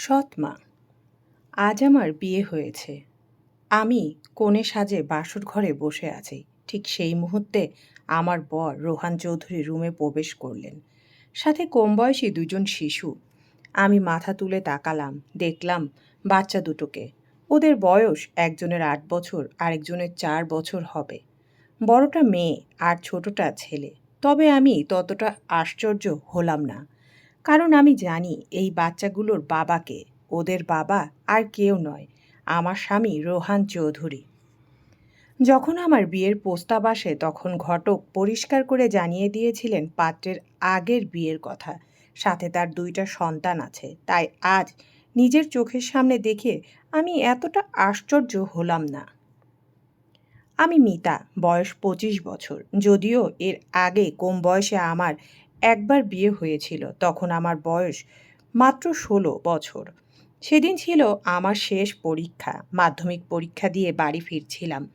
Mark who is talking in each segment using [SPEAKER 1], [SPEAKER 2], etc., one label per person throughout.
[SPEAKER 1] সৎ মা, আজ আমার বিয়ে হয়েছে। আমি কোণে সাজে বাসর ঘরে বসে আছি। ঠিক সেই মুহূর্তে আমার বর রোহান চৌধুরী রুমে প্রবেশ করলেন। সাথে কম বয়সী দুজন শিশু। আমি মাথা তুলে তাকালাম, দেখলাম বাচ্চা দুটোকে। ওদের বয়স একজনের আট বছর, আরেকজনের চার বছর হবে। বড়টা মেয়ে আর ছোটটা ছেলে। তবে আমি ততটা আশ্চর্য হলাম না। কারণ আমি জানি এই বাচ্চাগুলোর বাবাকে, ওদের বাবা আর কেউ নয়, আমার স্বামী রোহান চৌধুরী। যখন আমার বিয়ের প্রস্তাব আসে, তখন ঘটক পরিষ্কার করে জানিয়ে দিয়েছিলেন পাত্রের আগের বিয়ের কথা। সাথে তার দুইটা সন্তান আছে। তাই আজ নিজের চোখের সামনে দেখে আমি এতটা আশ্চর্য হলাম না। আমি মিতা, বয়স পঁচিশ বছর। যদিও এর আগে কম বয়সে আমার একবার বিয়ে হয়েছিল, তখন আমার বয়স মাত্র ষোলো বছর। সেদিন ছিল আমার শেষ পরীক্ষা, মাধ্যমিক পরীক্ষা দিয়ে বাড়ি ফিরছিলাম।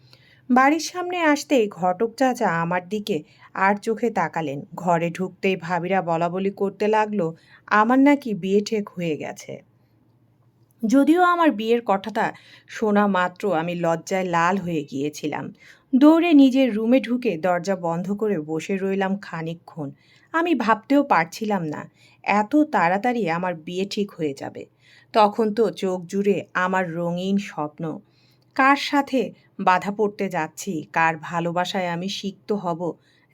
[SPEAKER 1] বাড়ির সামনে আসতেই ঘটক চাচা আমার দিকে আর চোখে তাকালেন। ঘরে ঢুকতেই ভাবিরা বলা বলি করতে লাগল, আমার নাকি বিয়ে ঠেক হয়ে গেছে। যদিও আমার বিয়ের কথাটা শোনা মাত্র আমি লজ্জায় লাল হয়ে গিয়েছিলাম। দৌড়ে নিজের রুমে ঢুকে দরজা বন্ধ করে বসে রইলাম খানিকক্ষণ। আমি ভাবতেও পারছিলাম না, এত তাড়াতাড়ি আমার বিয়ে ঠিক হয়ে যাবে। তখন তো চোখ জুড়ে আমার রঙিন স্বপ্ন। কার সাথে বাধা পড়তে যাচ্ছি, কার ভালোবাসায় আমি সিক্ত হব,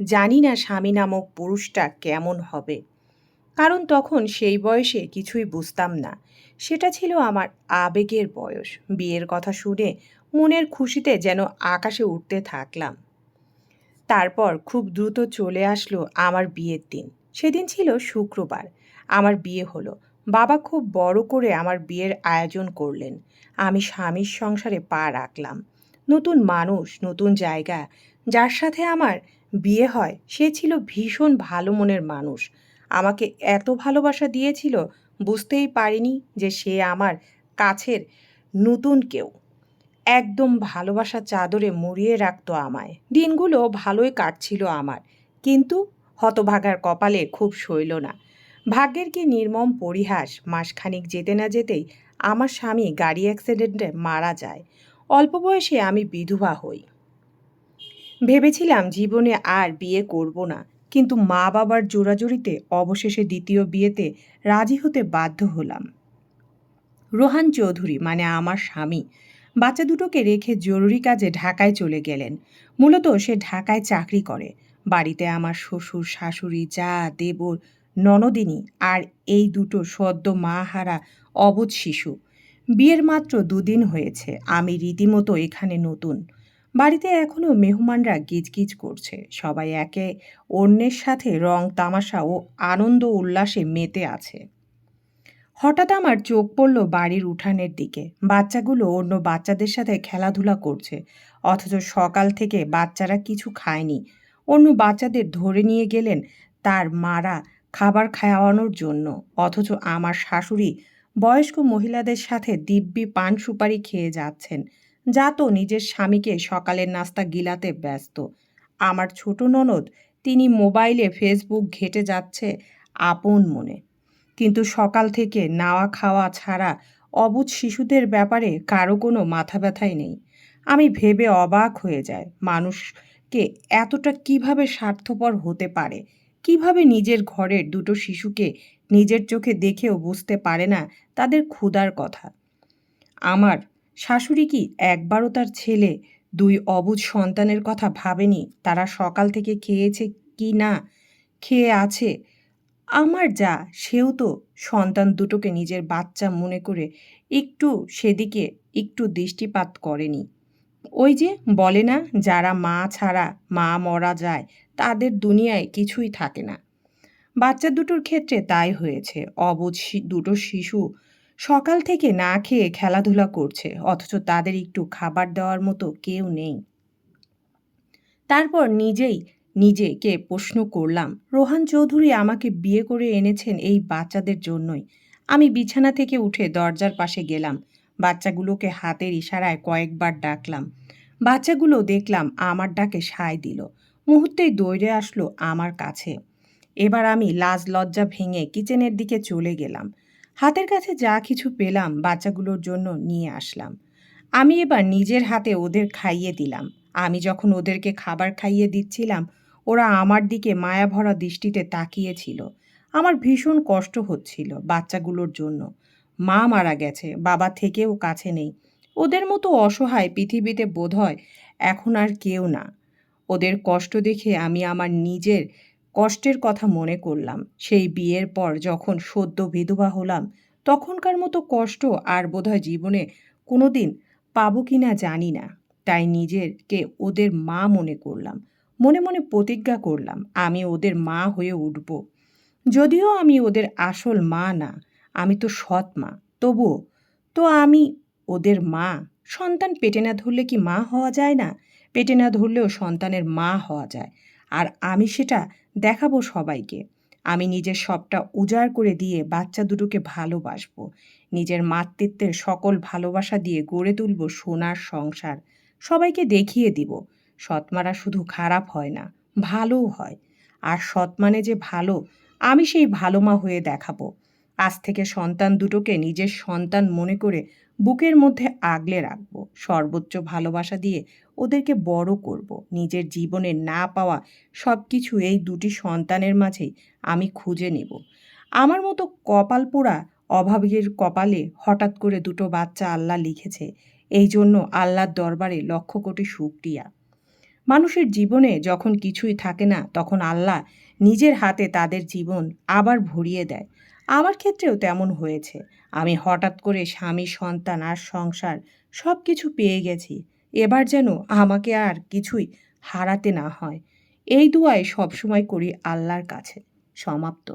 [SPEAKER 1] জানি না স্বামী নামক পুরুষটা কেমন হবে। কারণ তখন সেই বয়সে কিছুই বুঝতাম না। সেটা ছিল আমার আবেগের বয়স। বিয়ের কথা শুনে মনের খুশিতে যেন আকাশে উঠতে থাকলাম। তারপর খুব দ্রুত চলে আসলো আমার বিয়ের দিন। সেদিন ছিল শুক্রবার। আমার বিয়ে হলো। বাবা খুব বড় করে আমার বিয়ের আয়োজন করলেন। আমি স্বামীর সংসারে পা রাখলাম। নতুন মানুষ, নতুন জায়গা। যার সাথে আমার বিয়ে হয়, সে ছিল ভীষণ ভালো মনের মানুষ। আমাকে এত ভালোবাসা দিয়েছিল, বুঝতেই পারিনি যে সে আমার কাছের নতুন কেউ। একদম ভালোবাসা চাদরে মুড়িয়ে রাখতো আমায়। দিনগুলো ভালোই কাটছিল আমার, কিন্তু হতভাগার কপালে খুব সইল না। ভাগ্যের কি নির্মম পরিহাস মাসখানিক যেতে না যেতেই আমার স্বামী গাড়ি অ্যাক্সিডেন্টে মারা যায়। অল্প বয়সে আমি বিধবা হই। ভেবেছিলাম জীবনে আর বিয়ে করব না, কিন্তু মা বাবার জোরাজুরিতে অবশেষে দ্বিতীয় বিয়েতে রাজি হতে বাধ্য হলাম। রোহান চৌধুরী মানে আমার স্বামী। বাচ্চা দুটোকে রেখে জরুরি কাজে ঢাকায় চলে গেলেন। মূলত সে ঢাকায় চাকরি করে। বাড়িতে আমার শ্বশুর, শাশুড়ি, যা, দেবর, ননদিনী আর এই দুটো সদ্য মা হারা অবুধ শিশু। বিয়ের মাত্র দুদিন হয়েছে, আমি রীতিমতো এখানে নতুন। বাড়িতে এখনও মেহমানরা গিজগিজ করছে। সবাই একে অন্যের সাথে রং, তামাশা ও আনন্দ উল্লাসে মেতে আছে। হঠাৎ আমার চোখ পড়ল বাড়ির উঠানের দিকে। বাচ্চাগুলো অন্য বাচ্চাদের সাথে খেলাধুলা করছে। অথচ সকাল থেকে বাচ্চারা কিছু খায়নি। অন্য বাচ্চাদের ধরে নিয়ে গেলেন তার মারা খাবার খাওয়ানোর জন্য। অথচ আমার শাশুড়ি বয়স্ক মহিলাদের সাথে দিব্যি পান সুপারি খেয়ে যাচ্ছেন। যা তো নিজের স্বামীকে সকালের নাস্তা গিলাতে ব্যস্ত। আমার ছোট ননদ, তিনি মোবাইলে ফেসবুক ঘেটে যাচ্ছে আপন মনে। কিন্তু সকাল থেকে নাওয়া খাওয়া ছাড়া অবুধ শিশুদের ব্যাপারে কারও কোনো মাথা ব্যথাই নেই। আমি ভেবে অবাক হয়ে যায় মানুষকে এতটা কীভাবে স্বার্থপর হতে পারে? কীভাবে নিজের ঘরের দুটো শিশুকে নিজের চোখে দেখেও বুঝতে পারে না তাদের ক্ষুধার কথা? আমার শাশুড়ি কি একবারও তার ছেলে, দুই অবুঝ সন্তানের কথা ভাবেনি? তারা সকাল থেকে খেয়েছে কি না? খেয়ে আছে আমার যা, সেও তো সন্তান দুটোকে নিজের বাচ্চা মনে করে একটু সেদিকে একটু দৃষ্টিপাত করেনি। ওই যে বলে না, যারা মা ছাড়া মা মরা যায়, তাদের দুনিয়ায় কিছুই থাকে না। বাচ্চা দুটোর ক্ষেত্রে তাই হয়েছে। অবুঝ দুটো শিশু সকাল থেকে না খেয়ে খেলাধুলা করছে, অথচ তাদের একটু খাবার দেওয়ার মতো কেউ নেই। তারপর নিজেই নিজেকে প্রশ্ন করলাম, রোহান চৌধুরী আমাকে বিয়ে করে এনেছেন এই বাচ্চাদের জন্যই। আমি বিছানা থেকে উঠে দরজার পাশে গেলাম। বাচ্চাগুলোকে হাতের ইশারায় কয়েকবার ডাকলাম। বাচ্চাগুলো দেখলাম আমার ডাকে সায় দিল। মুহূর্তেই দৌড়ে আসলো আমার কাছে। এবার আমি লাজ লজ্জা ভেঙে কিচেনের দিকে চলে গেলাম। হাতের কাছে যা কিছু পেলাম বাচ্চাগুলোর জন্য নিয়ে আসলাম। আমি এবার নিজের হাতে ওদের খাইয়ে দিলাম। আমি যখন ওদেরকে খাবার খাইয়ে দিচ্ছিলাম, ওরা আমার দিকে মায়াভরা দৃষ্টিতে তাকিয়েছিল। আমার ভীষণ কষ্ট হচ্ছিল বাচ্চাগুলোর জন্য। মা মারা গেছে, বাবা থেকেও কাছে নেই। ওদের মতো অসহায় পৃথিবীতে বোধহয় এখন আর কেউ না। ওদের কষ্ট দেখে আমি আমার নিজের কষ্টের কথা মনে করলাম। সেই বিয়ের পর যখন সদ্য বিধবা হলাম, তখনকার মতো কষ্ট আর বোধহয় জীবনে কোনো দিন পাবো কি না জানি না। তাই নিজেরকে ওদের মা মনে করলাম। মনে মনে প্রতিজ্ঞা করলাম, আমি ওদের মা হয়ে উঠব। যদিও আমি ওদের আসল মা না, আমি তো সৎ মা, তবুও তো আমি ওদের মা। সন্তান পেটে না ধরলে কি মা হওয়া যায় না? পেটে না ধরলেও সন্তানের মা হওয়া যায়। আর আমি সেটা দেখাবো সবাইকে। আমি নিজের সবটা উজাড় করে দিয়ে বাচ্চা দুটোকে ভালোবাসবো। নিজের মাতৃত্বের সকল ভালোবাসা দিয়ে গড়ে তুলব সোনার সংসার সবাইকে দেখিয়ে দিব। সৎমারা শুধু খারাপ হয় না, ভালোও হয়। আর সৎ মানে যে ভালো, আমি সেই ভালো মা হয়ে দেখাবো। আজ থেকে সন্তান দুটোকে নিজের সন্তান মনে করে বুকের মধ্যে আগলে রাখব। সর্বোচ্চ ভালোবাসা দিয়ে ওদেরকে বড় করব। নিজের জীবনে না পাওয়া সব কিছু এই দুটি সন্তানের মাঝেই আমি খুঁজে নেব। আমার মতো কপাল পোড়া অভাবের কপালে হঠাৎ করে দুটো বাচ্চা আল্লাহ লিখেছে এই জন্য আল্লাহর দরবারে লক্ষ কোটি শুক্রিয়া। মানুষের জীবনে যখন কিছুই থাকে না, তখন আল্লাহ নিজের হাতে তাদের জীবন আবার ভরিয়ে দেয়। আমার ক্ষেত্রেও তেমন হয়েছে। আমি হঠাৎ করে স্বামী, সন্তান আর সংসার সব কিছু পেয়ে গেছি। এবার যেন আমাকে আর কিছুই হারাতে না হয়। এই দুয়ায় সবসময় করি আল্লাহর কাছে। সমাপ্ত।